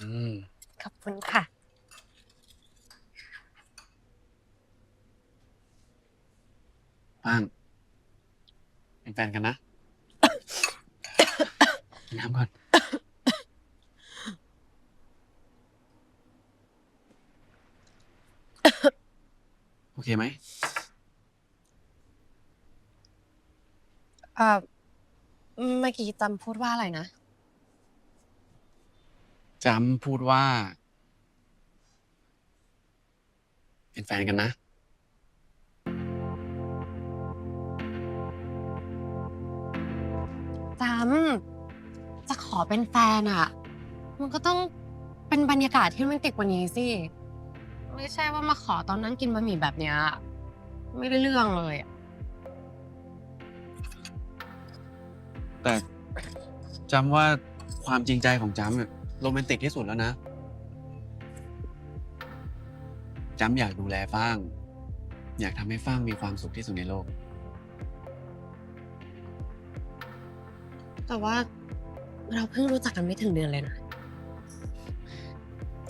อืม ขอบคุณค่ะป้างเป็นแฟนกันนะ กินน้ำก่อน โอเคไหม เอ่อเมื่อกี้จำพูดว่าอะไรนะ จำพูดว่า เป็นแฟนกันนะ จำจะขอเป็นแฟนอะมันก็ต้องเป็นบรรยากาศที่โรแมนติกกว่านี้สิ ไม่ใช่ว่ามาขอตอนนั่งกินบะหมี่แบบเนี้ยไม่ได้เรื่องเลยอะแต่จำว่าความจริงใจของจำเนี่ย โรแมนติกที่สุดแล้วนะจำอยากดูแลฟ้าง อยากทำให้ฟ้างมีความสุขที่สุดในโลก แต่ว่าเราเพิ่งรู้จักกันไม่ถึงเดือนเลยนะ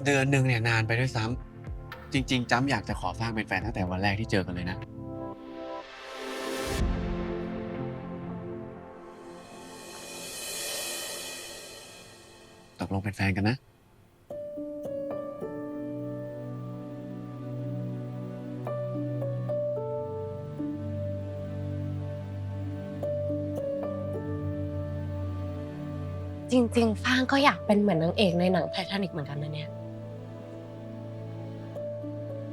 เดือนหนึ่งเนี่ยนานไปด้วยซ้ำจริง ๆจำอยากจะขอฟ้างเป็นแฟนตั้งแต่วันแรกที่เจอกันเลยนะ กลงเป็นแฟนกันนะ จริงๆ ฟ้างก็อยากเป็นเหมือนนางเอกในหนังไททานิกเหมือนกันนะเนี่ย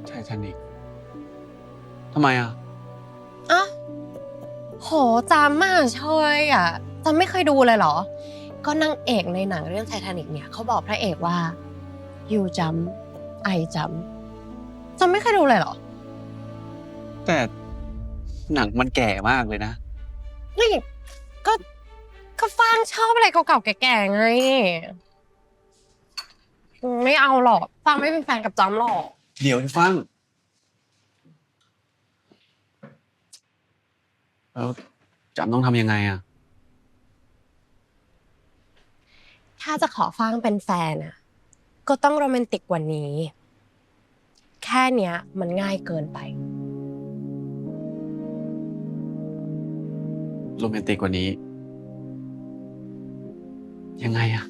ไททานิกทำไมอะ อะ โหจำมากเชยอะจำไม่เคยดูเลยเหรอ ก็นางเอกในหนังเรื่องไททานิกเนี่ยเขาบอกพระเอกว่า you jump I jump จำไม่เคยดูเลยเหรอ แต่หนังมันแก่มากเลยนะนี่ก็ก็ฟางชอบอะไรเก่าๆแก่ๆไง ไม่เอาหรอกฟางไม่เป็นแฟนกับจำหรอก เดี๋ยวฟังแล้วจำต้องทำยังไงอะ ถ้าจะขอฟางเป็นแฟนอะก็ต้องโรแมนติกกว่านี้ แค่เนี้ยมันง่ายเกินไป โรแมนติกกว่านี้ ยังไงอะ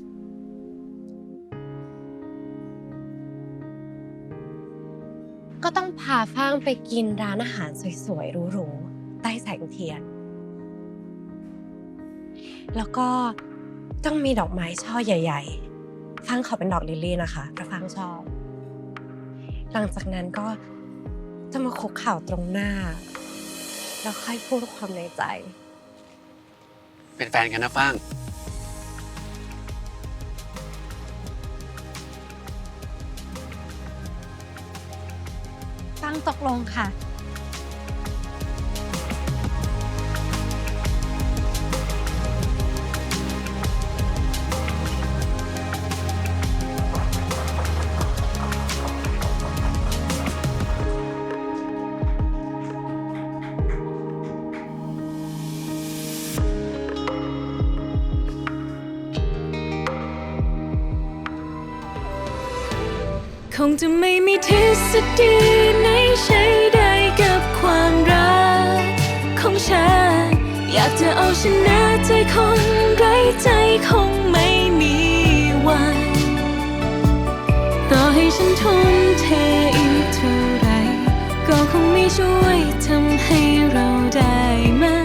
ก็ต้องพาฟางไปกินร้านอาหารสวยๆหรูๆใต้แสงเทียน แล้วก็ ต้องมีดอกไม้ช่อใหญ่ ๆฟางขอเป็นดอกลิลลี่นะคะถ้าฟางชอบ หลังจากนั้นก็จะมาคุกเข่าตรงหน้า แล้วค่อยพูดความในใจ เป็นแฟนกันนะฟังฟางตกลงค่ะ คงจะไม่มีทฤษฎีไหนใช้ได้กับความรักของฉัน อยากจะเอาชนะใจคนไร้ใจคงไม่มีวัน ต่อให้ฉันทุ่มเทอีกเท่าไร ก็คงไม่ช่วยทำให้เราได้มา